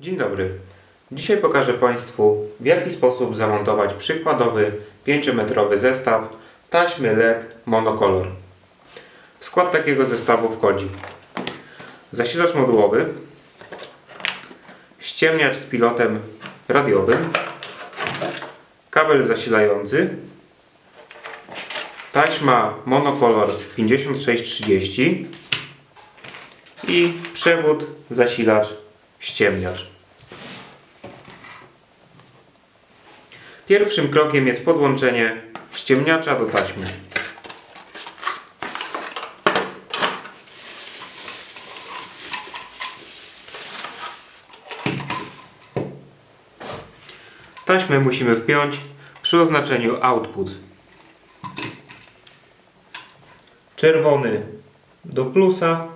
Dzień dobry. Dzisiaj pokażę Państwu w jaki sposób zamontować przykładowy 5-metrowy zestaw taśmy LED monokolor. W skład takiego zestawu wchodzi zasilacz modułowy, ściemniacz z pilotem radiowym, kabel zasilający, taśma monokolor 5630 i przewód zasilacz ściemniacz. Pierwszym krokiem jest podłączenie ściemniacza do taśmy. Taśmę musimy wpiąć przy oznaczeniu output. Czerwony do plusa,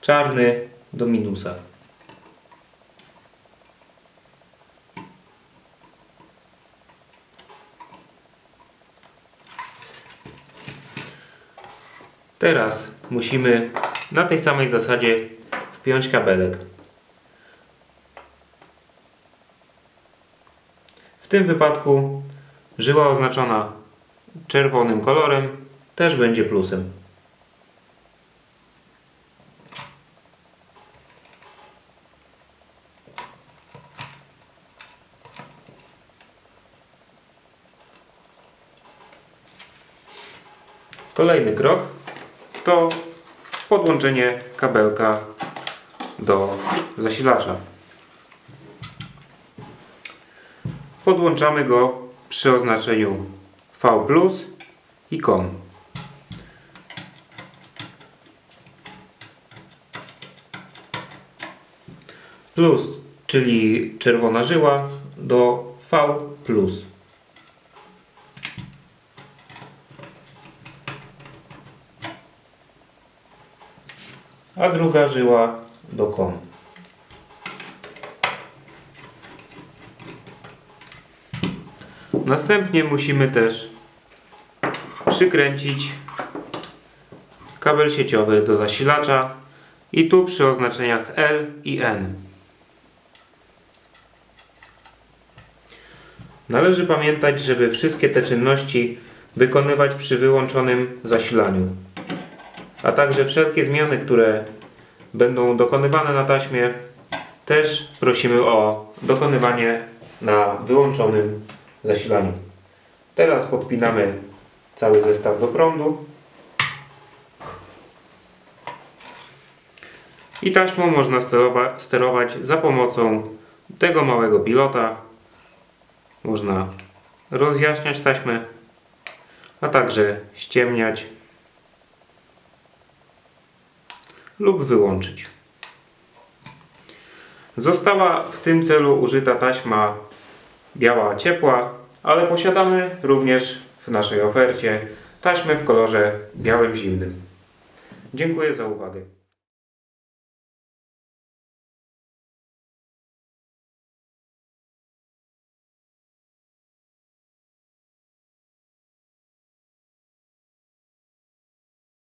czarny do minusa. Teraz musimy na tej samej zasadzie wpiąć kabelek. W tym wypadku żyła oznaczona czerwonym kolorem też będzie plusem. Kolejny krok to podłączenie kabelka do zasilacza. Podłączamy go przy oznaczeniu V i COM. Plus, czyli czerwona żyła do V plus. A druga żyła do kon. Następnie musimy też przykręcić kabel sieciowy do zasilacza i tu przy oznaczeniach L i N. Należy pamiętać, żeby wszystkie te czynności wykonywać przy wyłączonym zasilaniu a także wszelkie zmiany, które będą dokonywane na taśmie, też prosimy o dokonywanie na wyłączonym zasilaniu. Teraz podpinamy cały zestaw do prądu. I taśmą można sterować za pomocą tego małego pilota. Można rozjaśniać taśmę, a także ściemniać lub wyłączyć. Została w tym celu użyta taśma biała ciepła, ale posiadamy również w naszej ofercie taśmę w kolorze białym zimnym. Dziękuję za uwagę.